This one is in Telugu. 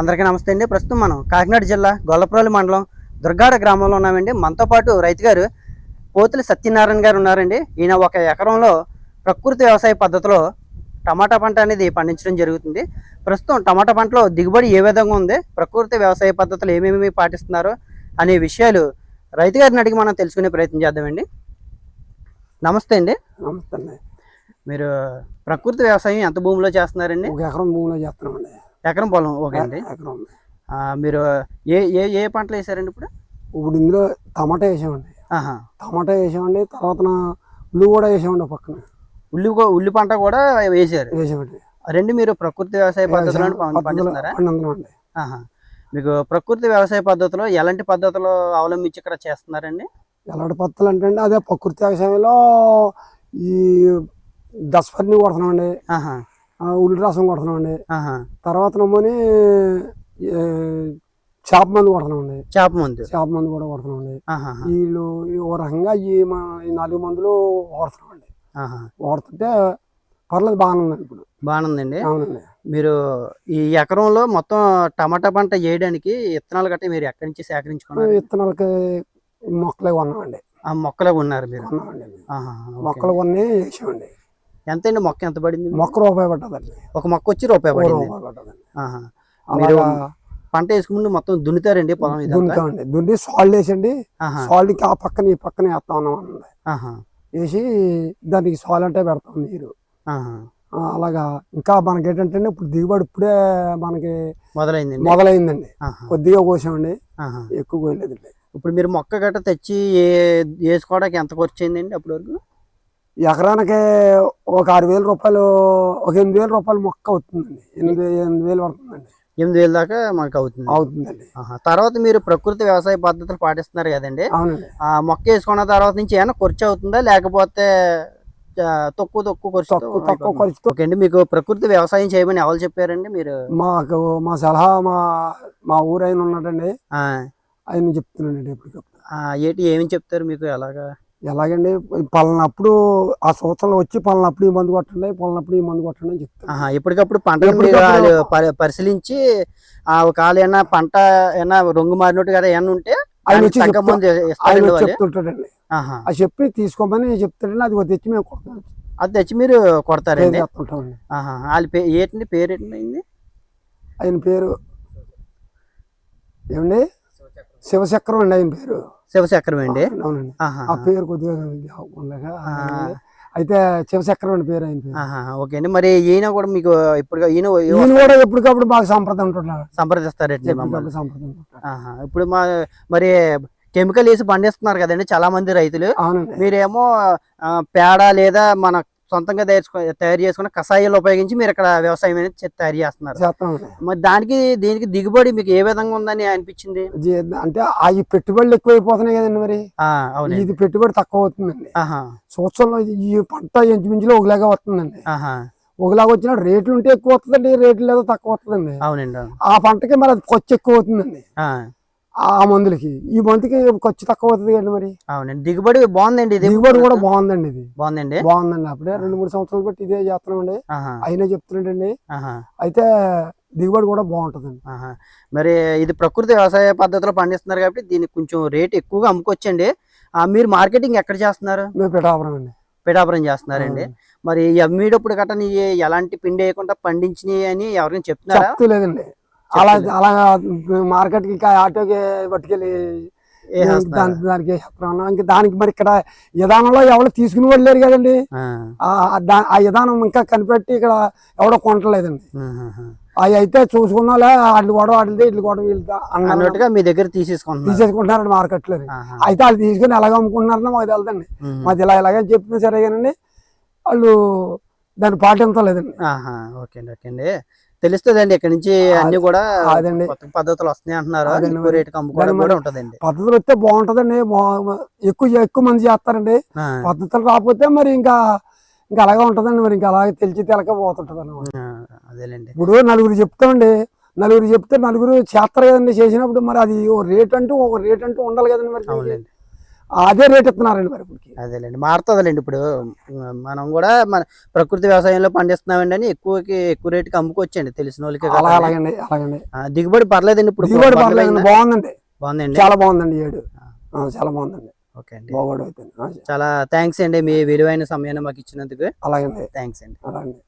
అందరికీ నమస్తే అండి. ప్రస్తుతం మనం కాకినాడ జిల్లా గొల్లప్రోలి మండలం దుర్గాడ గ్రామంలో ఉన్నామండి. మనతో పాటు రైతు గారు పోతుల సత్యనారాయణ గారు ఉన్నారండి. ఈయన ఒక ఎకరంలో ప్రకృతి వ్యవసాయ పద్ధతిలో టమాటా పంట అనేది పండించడం జరుగుతుంది. ప్రస్తుతం టమాటా పంటలో దిగుబడి ఏ విధంగా ఉంది? ప్రకృతి వ్యవసాయ పద్ధతులు ఏమేమి పాటిస్తున్నారో? అనే విషయాలు రైతు గారిని అడిగి మనం తెలుసుకునే ప్రయత్నం చేద్దామండి. నమస్తే అండి. నమస్తే అండి. మీరు ప్రకృతి వ్యవసాయం ఎంత భూమిలో చేస్తున్నారండి? ఒక ఎకరం భూమిలో చేస్తున్నామండి. ఎకరం పొలం ఓకే అండి. ఎకరం మీరు ఏ ఏ ఏ పంటలు వేసారండి ఇప్పుడు? ఇప్పుడు ఇందులో టమాటా వేసామండి. ఆహా. టమాటా వేసామండి తర్వాత ఉల్లి కూడా వేసామండి పక్కన. ఉల్లి ఉల్లి పంట కూడా వేసారు. వేసామండి. రెండు మీరు ప్రకృతి వ్యవసాయ పద్ధతిలో పండిస్తున్నారా. మీకు ప్రకృతి వ్యవసాయ పద్ధతిలో ఎలాంటి పద్ధతులు అవలంబించి ఇక్కడ చేస్తున్నారండి? ఎలాంటి పత్తులు అంటే అదే ప్రకృతి వ్యవసాయంలో ఈ దసపర్ని కొడుతున్నామండి. ఉల్లి రసం కొడుతున్నామండి. ఆహా. తర్వాత నమ్మని చేప మందు కొడుతున్నామండి. చేప ముందు. చేప మందు కూడా కొడుతున్నామండి. ఆహా. వీళ్ళు ఈ ఓ రకంగా ఈ మా ఈ నాలుగు మందులు వాడుతున్నామండి. ఆహా. వాడుతుంటే పర్లేదు బాగానే ఇప్పుడు. బాగుందండి. అవునండి. మీరు ఈ ఎకరంలో మొత్తం టమాటా పంట వేయడానికి విత్తనాలు గట్రా మీరు ఎక్కడి నుంచి సేకరించుకున్నారు? విత్తనాలకి మొక్కలే కొన్నామండి. ఆ మొక్కలే ఉన్నారు మీరు. మొక్కలు కొన్ని వేసామండి. ఎంత అండి మొక్క? ఎంత పడింది? మొక్క రూపాయి పట్టదండి ఒక మొక్క వచ్చి రూపాయి పడింది. రూపాయి పట్టదండి ఆహా. మీరు పంట వేసుకుంటూ మొత్తం దున్నుతారండి పొలం దున్నుతామండి. దున్ని సాల్ట్ వేసండి. సాల్ట్కి ఆ పక్కన ఈ పక్కన వేస్తా ఉన్నాం వేసి దానికి సాల్ అంటే పెడతాం నీరు. అలాగా. ఇంకా మనకి ఏంటంటే ఇప్పుడు దిగుబడి ఇప్పుడే మనకి మొదలైందండి. మొదలైందండి. కొద్దిగా కోసామండి. ఎక్కువ కోయలేదండి. ఇప్పుడు మీరు మొక్క గట్ట తెచ్చి వేసుకోవడానికి ఎంత ఖర్చు అయిందండి అప్పటి వరకు? ఎకరానికి ఒక ఆరు వేల రూపాయలు ఒక ఎనిమిది వేల రూపాయలు మొక్క అవుతుందండి. ఎనిమిది ఎనిమిది వేలు పడుతుందండి. ఎనిమిది వేల దాకా మనకు అవుతుంది అవుతుందండి. తర్వాత మీరు ప్రకృతి వ్యవసాయ పద్ధతులు పాటిస్తున్నారు కదండి. అవునండి. ఆ మొక్క వేసుకున్న తర్వాత నుంచి ఏమైనా ఖర్చు అవుతుందా? లేకపోతే తక్కువ తక్కువ ఖర్చు తక్కువ ఖర్చుతో. ఓకే అండి. మీకు ప్రకృతి వ్యవసాయం చేయమని ఎవరు చెప్పారండి మీరు? మాకు మా సలహా మా మా ఊరు ఆయన ఉన్నాడండి. ఆయన చెప్తున్నానండి ఎప్పటికప్పుడు. ఏంటి ఏమని చెప్తారు మీకు ఎలాగా? ఎలాగండి? పలానప్పుడు ఆ సంవత్సరంలో వచ్చి పలానప్పుడు ఈ మందు కొట్టండి పలానప్పుడు ఈ మందు కొట్టండి అని చెప్తాను ఎప్పటికప్పుడు పరి- పరిశీలించి ఆ ఒకవేళ ఏమైనా పంట ఏమైనా రంగు మారినట్టు కదా ఏమైనా ఉంటే ఆయన వచ్చి ఆయన చెప్తుంటాడండి. ఆహా. అది చెప్పి తీసుకోమని చెప్తాడండి అది తెచ్చి మేము కొడతాం. అది తెచ్చి మీరు కొడతారండి. వాళ్ళ పే ఏంటండి? పేరు ఏంటండి? ఆయన పేరు ఏమండి? శివచక్రం అండి ఆయన పేరు. శివచక్రం అండి? అవునండి. ఆ పేరు కొద్దిగా ఉండగా అయితే శివచక్రం అండి పేరు ఆహా. ఓకే అండి. మరి ఈయన కూడా మీకు ఇప్పుడు ఈయన ఈయన కూడా ఎప్పటికప్పుడు బాగా సంప్రదాయం ఉంటున్నాడు. సంప్రదిస్తారండి ఆహా. ఇప్పుడు మా మరి కెమికల్ వేసి పండిస్తున్నారు కదండి చాలా మంది రైతులు. మీరేమో పేడ లేదా మన సొంతంగా తయారు చేసుకున్న కషాయాలు ఉపయోగించి మీరు ఇక్కడ వ్యవసాయం అనేది తయారు చేస్తున్నారు. మరి దానికి దీనికి దిగుబడి మీకు ఏ విధంగా ఉందని అనిపించింది? అంటే ఆ ఈ పెట్టుబడులు ఎక్కువైపోతున్నాయి కదండి మరి. ఇది పెట్టుబడి తక్కువ అవుతుందండి ఆహా. సంవత్సరంలో ఇది- ఈ పంట ఇంచుమించులో ఒకలాగా వస్తుందండి. ఆహా. ఒకలాగా వచ్చిన రేట్లు ఉంటే ఎక్కువ వస్తుందండి రేట్లు లేదా తక్కువ వస్తుందండి. అవునండి అవును. ఆ పంటకి మరి అది ఖర్చు ఎక్కువ అవుతుందండి. ఆ, మందులకి. ఈ మందుకి ఖర్చు తక్కువ అవుతుంది కండి మరి? అవునండి. దిగుబడి బాగుందండి ఇది. దిగుబడి కూడా బాగుందండి ఇది. బాగుందండి? బాగుందండి. అప్పుడే రెండు మూడు సంవత్సరాలు బట్టి ఇదే చేస్తున్నామండి. అయినా చెప్తున్నాడండి. అయితే దిగుబడి కూడా బాగుంటుందండి. మరి ఇది ప్రకృతి వ్యవసాయ పద్ధతిలో పండిస్తున్నారు కాబట్టి దీనికి కొంచెం రేట్ ఎక్కువగా అమ్ముకోవచ్చండి. ఆ, మీరు మార్కెటింగ్ ఎక్కడ చేస్తున్నారు? మేము పిఠాపురం అండి. పిఠాపురం చేస్తున్నారండి. మరి అమ్మేటప్పుడు గట్రా ఎలాంటి పిండి వేయకుండా పండించినాయి అని ఎవరికైనా చెప్తున్నారా? చెప్తలేదండి. అలా అలా మార్కెట్కి ఇంకా ఆటోకి పట్టుకెళ్ళి. దానికి దానికి. ఇంకా దానికి మరి ఇక్కడ విధానంలో ఎవరు తీసుకుని వాళ్ళు లేరు కదండి ఆ, విధానం ఇంకా కనిపెట్టి ఇక్కడ ఎవడో కొనట్లేదండి ఆహాహా. అవి అయితే చూసుకున్నాలే వాళ్ళు కూడా వాటిది ఇట్లు కూడా వీళ్ళు అన్నట్టుగా మీ దగ్గర తీసేసుకుంటున్నారు తీసేసుకుంటున్నారండి మార్కెట్లో. అయితే వాళ్ళు తీసుకుని ఎలాగ అమ్ముకుంటున్నారో మాకు తెలుదండి. మాది ఇలా ఇలాగే చెప్పినా సరే కానండి వాళ్ళు దాన్ని పాటించలేదండి. ఓకే అండి ఓకే అండి తెలుస్తుందండి ఇక్కడ నుంచి అన్ని కూడా అదండి. పద్ధతులు వస్తున్నాయి అంటున్నారు. ఉంటదండి. పద్ధతులు వస్తే బాగుంటుందండి. ఎక్కువ ఎక్కువ మంది చేస్తారండి. పద్ధతులు రాకపోతే మరి ఇంకా ఇంకా అలాగే ఉంటుందండి మరి. ఇంకా అలాగే తెలిసి తెలక పోతుంటది అనమాట అదేలేండి. ఇప్పుడు నలుగురు చెప్తామండి. నలుగురు చెప్తే నలుగురు చేస్తారు కదండి. చేసినప్పుడు మరి అది ఓ రేట్ అంటూ ఒక రేట్ అంటూ ఉండాలి కదండి మరి. అదే రేట్ ఇస్తున్నారండి మరి ఇప్పటికి. అదేలేండి మారుతుందిలేండి ఇప్పుడు. మనం కూడా మన ప్రకృతి వ్యవసాయంలో పండిస్తున్నామండి అని ఎక్కువకి ఎక్కువ రేటుకి అమ్ముకోవచ్చండి తెలిసిన వాళ్ళకి అలా. అలాగండి అలాగండి. దిగుబడి పర్లేదండి ఇప్పుడు. దిగుబడి పర్లేదా? పర్లేదండి బాగుందండి. బాగుందండి? చాలా బాగుందండి ఏడు. చాలా బాగుందండి. ఓకే అండి. అవుతుంది చాలా థ్యాంక్స్ అండి మీ విలువైన సమయాన్ని మాకు ఇచ్చినందుకు. అలాగండి. థ్యాంక్స్ అండి. అలాగండి.